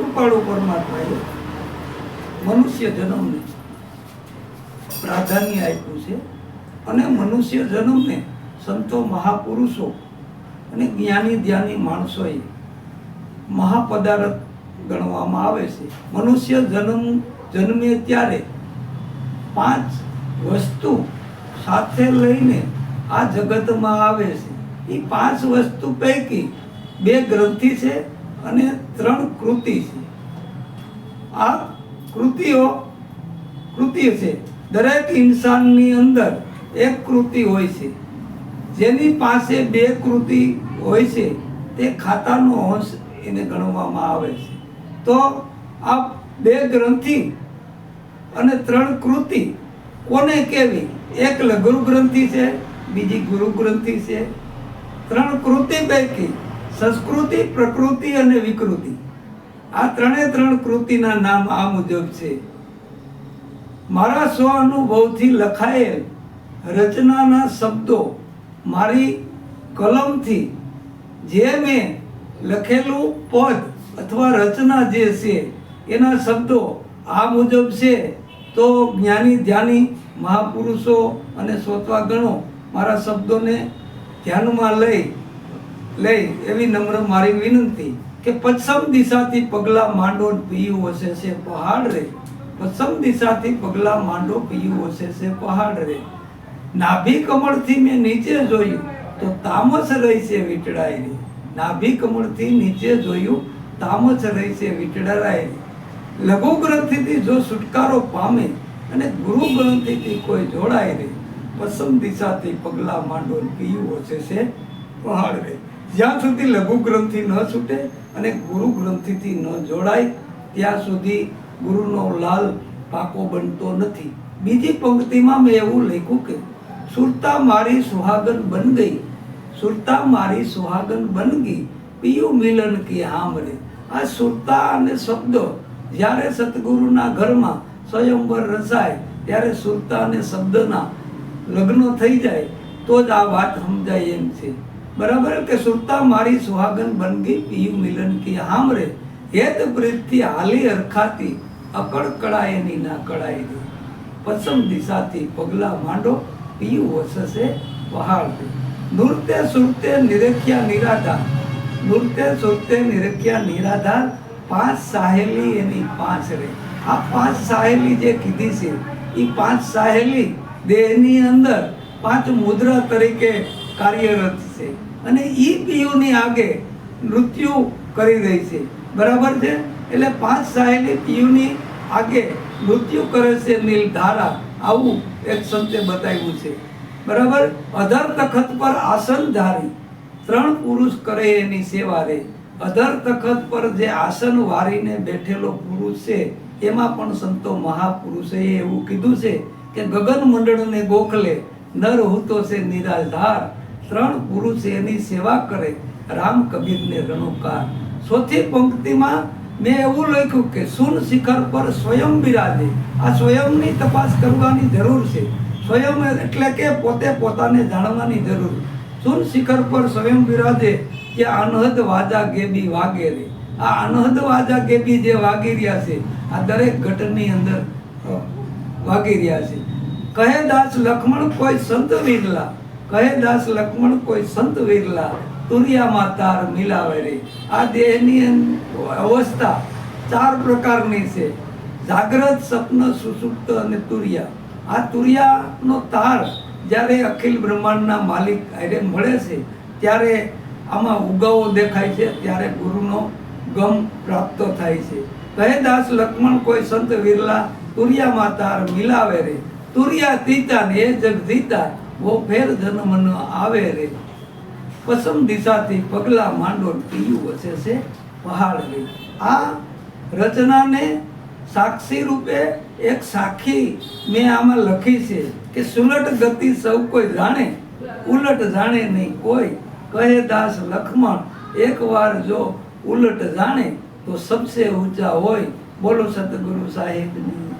કૃપાળુ પરમાત્માએ મનુષ્ય જન્મને પ્રાધાન્ય આપ્યું છે. અને મનુષ્ય જન્મને સંતો મહાપુરુષો અને જ્ઞાની ધ્યાની માણસોએ મહાપદાર્થ ગણવામાં આવે છે. મનુષ્ય જન્મ, જન્મે ત્યારે પાંચ વસ્તુ સાથે લઈને આ જગતમાં આવે છે. એ પાંચ વસ્તુ પૈકી બે ગ્રંથિ છે અને ત્રણ કૃતિ છે. આ કૃતિઓ કૃતિ છે. દરેક ઇન્સાનની અંદર એક કૃતિ હોય છે. જેની પાસે બે કૃતિ હોય છે, તે ખાતાનો અંશ એને ગણવામાં આવે છે. તો આ બે ગ્રંથિ અને ત્રણ કૃતિ કોને કેવી? એક લઘુ ગ્રંથિ છે, બીજી ગુરુ ગ્રંથિ છે. ત્રણ કૃતિ પૈકી સંસ્કૃતિ, પ્રકૃતિ અને વિકૃતિ. આ ત્રણે ત્રણ કૃતિના નામ આ મુજબ છે. મારા સ્વ અનુભવથી લખાયેલ રચનાના શબ્દો મારી કલમથી જે મેં લખેલું પદ અથવા રચના જે છે, એના શબ્દો આ મુજબ છે. તો જ્ઞાની, ધ્યાની મહાપુરુષો અને શ્રોતવા ગણો મારા શબ્દોને ધ્યાનમાં લઈ લઈ એવી નમ્ર મારી વિનંતી કે પશ્ચિમ દિશાથી પગલા માંડો પીયું હશે છે પહાડ રે. પશ્ચિમ દિશાથી પગલા માંડો, પીયું હશે છે પહાડ રે. નાભી કમળથી મેં નીચે જોયું તો તામસ રહી છે વીટળાઈ રે. નાભી કમળથી નીચે જોયું, તામસ રહી છે વીટળાઈ રે. લઘુ ગ્રંથિથી જો છુટકારો પામે અને ગુરુ ગ્રંથિથી કોઈ જોડાય રે પસંદ દિશાથી પગલા માંડો પીયું હશે છે પહાડ રે. જ્યાં સુધી લઘુ ગ્રંથિ ન છૂટે અને ગુરુ ગ્રંથિથી ન જોડાય, ત્યાં સુધી ગુરુનો લાલ પાકો બનતો નથી. બીજી પંક્તિમાં મેં એવું લખ્યું કે, સુરતા મારી સુહાગન બન ગઈ, સુરતા મારી સુહાગન બન ગઈ, પિયુ મિલન કી હામરે આ સુરતા અને શબ્દો જ્યારે સતગુરુના ઘરમાં સ્વયંવર રચાય, ત્યારે સુરતા અને શબ્દના લગ્ન થઈ જાય, તો જ આ વાત સમજાય એમ છે. બરાબર કે સુરતા મારી સુહાગન બનગી પીયુ મિલન કી હામરે. હેત પ્રીતથી હાલી અરખાતી અકળ કળાય એની ના કળાય દે પસમ દિશાથી પગલા માંડો, પીયું વસશે વહાળ દે નૃત્ય સુરતે નિરખ્યા નિરાધાર. નૃત્ય સુરતે નિરખ્યા નિરાધાર, પાંચ સાહેલી એની પાંચ રે. આ પાંચ સાહેલી જે કીધી છે એ પાંચ સાહેલી દેહની અંદર પાંચ મુદ્રા તરીકે કાર્યરત છે. અને ઈ પીયુની આગે મૃત્યુ કરી રહી છે. બરાબર છે? એટલે પાંચ સાહેલી પીયુની આગે મૃત્યુ કરે છે નીલ ધારા. આવું એક સંતે બતાવ્યું છે. બરાબર? અધર તખત પર આસન ધારી. ત્રણ પુરુષ કરે એની સેવા રે. અધર તખત પર જે આસન વારીને બેઠેલો પુરુષ છે, એમાં પણ સંતો મહાપુરુષે એવું કીધું છે કે ગગન મંડળને ગોખલે. નર હુતો છે નિરાધાર. ત્રણ પુરુષ એની સેવા કરે. રામ કબીરને રણુકાર. ચોથી પંક્તિમાં મેં એવું લખ્યું કે સુન શિખર પર સ્વયં બિરાજે. આ સ્વયંની તપાસ કરવાની જરૂર છે. સ્વયં એટલે કે પોતે પોતાને જાણવાની જરૂર. સુન શિખર પર સ્વયં બિરાજે કે અનહદ વાજા ગેબી વાગે રે. આ અનહદ વાજા ગેબી જે વાગી રહ્યા છે, આ દરેક ઘટની અંદર વાગી રહ્યા છે. કહે દાસ લક્ષ્મણ કોઈ સંત વિરલા કહે દાસ લક્ષ્મણ કોઈ સંત વિરલા તુરિયામાં તાર મિલાવે રે. આ દેહની અવસ્થા ચાર પ્રકારની છે. જાગ્રત સ્વપ્ન સુસુપ્ત અને તુરિયા. આ તુરિયાનો તાર જ્યારે અખિલ બ્રહ્માંડના માલિક હારે મળે છે, ત્યારે આમાં ઉગાવો દેખાય છે, ત્યારે ગુરુનો ગમ પ્રાપ્ત થાય છે. કહે દાસ લક્ષ્મણ કોઈ સંત વિરલા તુરિયામાં તાર મિલાવે રે. તુરિયા તીતા ને એ જગ જીતા વો ફેર ન આવે રે. પસમ દિશાથી પગલા માંડો ટીયું વસે છે પહાડ રે. આ રચનાને સાક્ષી રૂપે એક સાખી મેં આમાં લખી છે કે સુલટ ગતિ સૌ કોઈ જાણે, ઉલટ જાણે નહીં કોઈ. કહે દાસ લક્ષ્મણ એકવાર જો ઉલટ જાણે તો સબસે ઊંચા હોય. બોલો સદગુરુ સાહેબની.